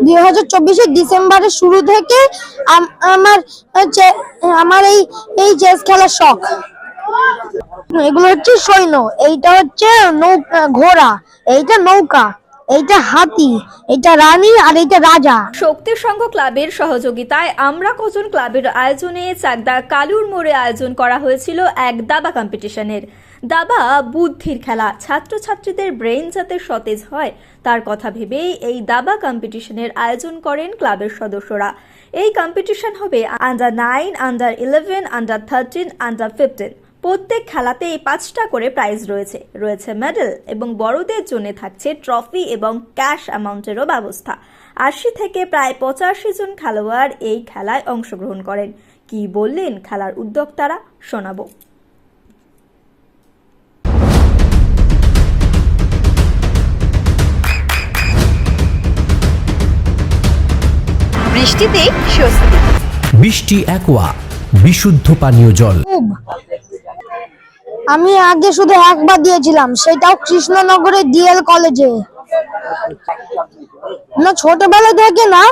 দুই হাজার চব্বিশের ডিসেম্বরের শুরু থেকে আম- আমার আমার এই এই চেস খেলার শখ। এগুলো হচ্ছে সৈন্য, এইটা হচ্ছে নৌকা ঘোড়া, এইটা নৌকা, এইটা হাতি, এইটা রানী আর এইটা রাজা। শক্তি সংঘ ক্লাবের সহযোগিতায় আমরা কজন ক্লাবের আয়োজনে চাকদা কালুর মোড়ে আয়োজন করা হয়েছিল এক দাবা কম্পিটিশনের দাবা বুদ্ধির খেলা। ছাত্রছাত্রীদের ব্রেন যাতে সতেজ হয়, তার কথা ভেবেই এই দাবা কম্পিটিশনের আয়োজন করেন ক্লাবের সদস্যরা। এই কম্পিটিশন হবে under nine under eleven under thirteen under fifteen প্রত্যেক খেলাতেই পাঁচটা করে প্রাইজ রয়েছে। রয়েছে মেডেল এবং বড়দের জন্য থাকছে ট্রফি এবং ক্যাশ অ্যামাউন্টেরও ব্যবস্থা। আশি থেকে প্রায় পঁচাশি জন খেলোয়াড় এই খেলায় অংশগ্রহণ করেন। কি বললেন খেলার উদ্যোক্তারা? শোনাবো। বৃষ্টিতে স্বস্তি। বৃষ্টি অ্যাকোয়া বিশুদ্ধ পানীয় জল। আমি আগে শুধু একবার দিয়েছিলাম সেটাও কৃষ্ণনগরের ডিএল কলেজে না ছোটবেলা থেকে না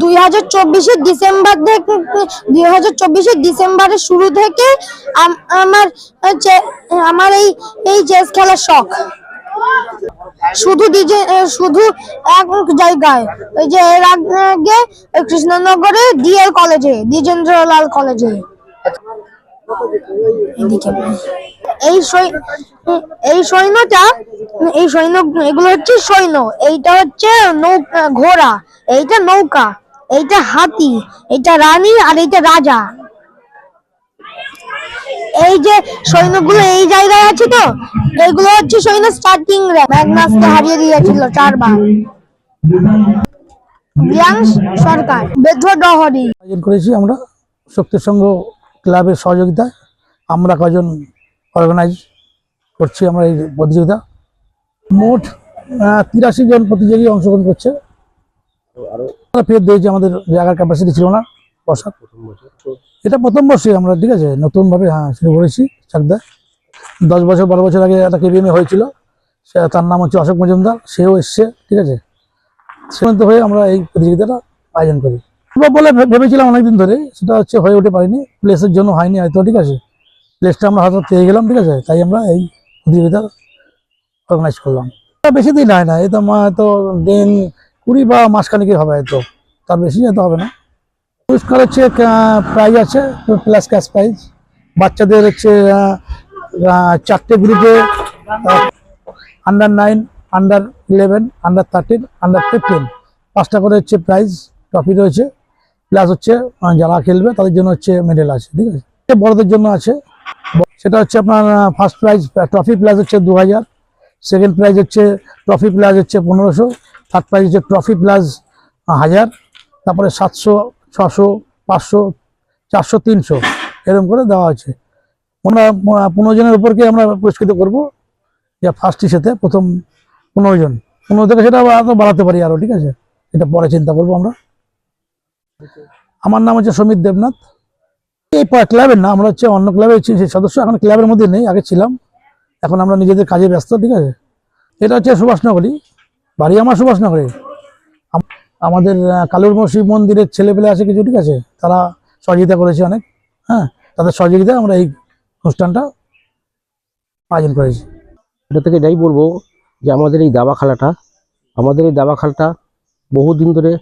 দুই হাজার চব্বিশের ডিসেম্বর থেকে দুই হাজার চব্বিশের ডিসেম্বরের শুরু থেকে আমার আমার এই এই চেস খেলার শখ। শুধু ডিজে শুধু এক জায়গায়। ওই যে এর আগে কৃষ্ণনগরে ডিএল কলেজে, দ্বিজেন্দ্রলাল কলেজে। এই এই সৈন্যটা, এই সৈন্য, এগুলো হচ্ছে সৈন্য। এইটা হচ্ছে নৌকা ঘোড়া। এইটা নৌকা। এইটা হাতি। এইটা রানী আর এইটা রাজা। এই যে সৈন্যগুলো এই জায়গায় আছে তো এগুলো হচ্ছে সৈন্য স্টার্টিং রে ম্যাগনাসকে হারিয়ে দিয়েছিল চারবার। রিয়াংশ সরকার বেধ্য আয়োজন করেছি আমরা শক্তি সংঘ ক্লাবের সহযোগিতায়। আমরা কজন অর্গানাইজ করছি আমরা এই প্রতিযোগিতা। মোট তিরাশি জন প্রতিযোগী অংশগ্রহণ করছে। আমরা ফেরত দিয়েছি, আমাদের জায়গার ক্যাপাসিটি ছিল না। এটা প্রথম বর্ষে আমরা ঠিক আছে? নতুনভাবে হ্যাঁ শুরু করেছি চাকদায় দশ বছর বারো বছর আগে একটা কেবিএমে হয়েছিল। সে তার নাম হচ্ছে অশোক মজুমদার সেও এসছে ঠিক আছে? সীমান্ত হয়ে আমরা এই প্রতিযোগিতাটা আয়োজন করি। বলে ভেবেছিলাম অনেকদিন ধরে সেটা হচ্ছে হয়ে উঠে পারিনি প্লেসের জন্য হয়নি হয়তো ঠিক আছে? প্লেসটা আমরা হয়তো পেয়ে গেলাম ঠিক আছে? তাই আমরা এই প্রতিযোগিতা অর্গানাইজ করলাম। বেশি দিন হয় না এই তো হয়তো দিন কুড়ি বা মাসখানিকের হবে হয়তো তার বেশি যেতে হবে না। পুরস্কার হচ্ছে প্রাইজ আছে প্লাস ক্যাশ প্রাইজ বাচ্চাদের হচ্ছে চারটে গ্রুপে under nine under eleven under thirteen under fifteen পাঁচটা করে হচ্ছে প্রাইজ ট্রফি রয়েছে। প্লাস হচ্ছে যারা খেলবে তাদের জন্য হচ্ছে মেডেল আছে, ঠিক আছে? বড়দের জন্য আছে। সেটা হচ্ছে আপনার ফার্স্ট প্রাইজ ট্রফি প্লাস হচ্ছে দু হাজার সেকেন্ড প্রাইজ হচ্ছে ট্রফি প্লাস হচ্ছে পনেরোশো। থার্ড প্রাইজ হচ্ছে ট্রফি প্লাস হাজার। তারপরে সাতশো ছশো, পাঁচশো, চারশো, তিনশো এরকম করে দেওয়া আছে আমরা পনেরো জনের উপরকে আমরা পুরস্কৃত করব। যা ফার্স্ট ইসেতে প্রথম পনেরো জন। পনেরো থেকে সেটা আরও বাড়াতে পারি আরও ঠিক আছে? এটা পরে চিন্তা করব আমরা। আমার নাম হচ্ছে সমীর দেবনাথ। এই ক্লাবের না, আমরা হচ্ছে অন্য ক্লাবের সদস্য, এখন ক্লাবের মধ্যে নেই, আগে ছিলাম। এখন আমরা নিজেদের কাজে ব্যস্ত, ঠিক আছে? এটা হচ্ছে সুভাষনগরী বাড়ি আমার সুভাষনগরে। আমাদের কালুর শিব মন্দিরের ছেলেপেলে আছে কিছু, ঠিক আছে? তারা সহযোগিতা করেছে অনেক হ্যাঁ? তাদের সহযোগিতায় আমরা এই অনুষ্ঠানটা আয়োজন করেছি। এটা থেকে যাই বলব যে আমাদের এই দাবা খেলাটা আমাদের এই দাবা খেলাটা বহুদিন ধরে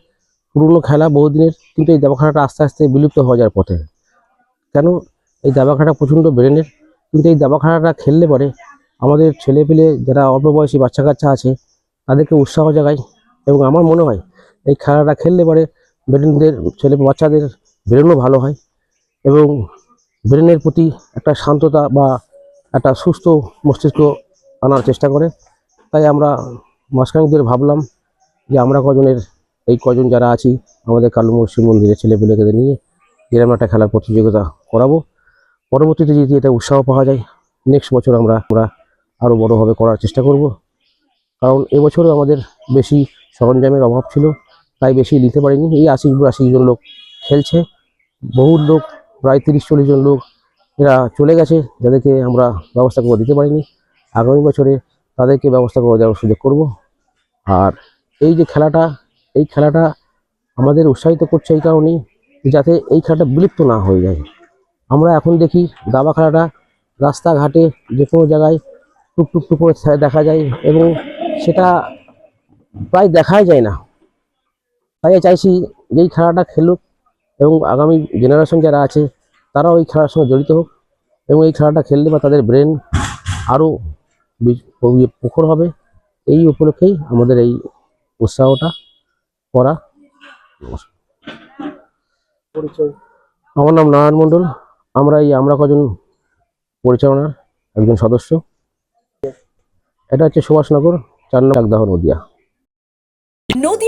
পুরনো খেলা, বহুদিনের, কিন্তু এই দাবা খেলাটা আস্তে আস্তে বিলুপ্ত হয়ে যাওয়ার পথে। কেন? এই দাবা খেলাটা প্রচণ্ড ব্রেনের, কিন্তু এই দাবা খেলাটা খেললে পরে আমাদের ছেলে পেলে যারা অল্প বয়সী বাচ্চা কাচ্চা আছে, তাদেরকে উৎসাহ জাগায় এবং আমার মনে হয় এই খেলাটা খেললে পরে ব্রেনদের ছেলে বাচ্চাদের ব্রেনও ভালো হয় এবং ব্রেনের প্রতি একটা শান্ততা বা একটা সুস্থ মস্তিষ্ক আনার চেষ্টা করে। তাই আমরা মাসখানেক ধরে ভাবলাম যে আমরা কজনের, এই কজন যারা আছি, আমাদের কালু শিব মন্দিরের ছেলেপেলেকে নিয়ে এরকম একটা খেলার প্রতিযোগিতা করাবো। পরবর্তীতে যদি এটা উৎসাহ পাওয়া যায় নেক্সট বছর আমরা আমরা আরও বড়োভাবে করার চেষ্টা করব। কারণ এবছরও আমাদের বেশি সরঞ্জামের অভাব ছিল। তাই বেশি নিতে পারিনি। এই আশি আশি জন লোক খেলছে। বহু লোক, প্রায় তিরিশ চল্লিশ জন লোক এরা চলে গেছে, যাদেরকে আমরা ব্যবস্থা করে দিতে পারিনি। আগামী বছরে তাদেরকে ব্যবস্থা করে দেওয়ার সুযোগ করব। আর এই যে খেলাটা, এই খেলাটা আমাদের উৎসাহিত করছে এই কারণেই যাতে এই খেলাটা বিলুপ্ত না হয়ে যায়। আমরা এখন দেখি দাবা খেলাটা রাস্তাঘাটে যে কোনো জায়গায় টুক টুক টুক করে দেখা যায় এবং সেটা প্রায় দেখাই যায় না। তাই চাইছি যে এই খেলাটা খেলুক এবং আগামী জেনারেশন যারা আছে তারাও এই খেলার সঙ্গে জড়িত হোক এবং এই খেলাটা খেললে বা তাদের ব্রেন আরও পুকুর হবে। এই উপলক্ষেই আমাদের এই উৎসাহটা করা। আমার নাম নারায়ণ মণ্ডল। আমরা এই আমরা কজন পরিচালনার একজন সদস্য। এটা হচ্ছে সুভাষনগর চার নং চাকদাহ নদিয়া। নদিয়ার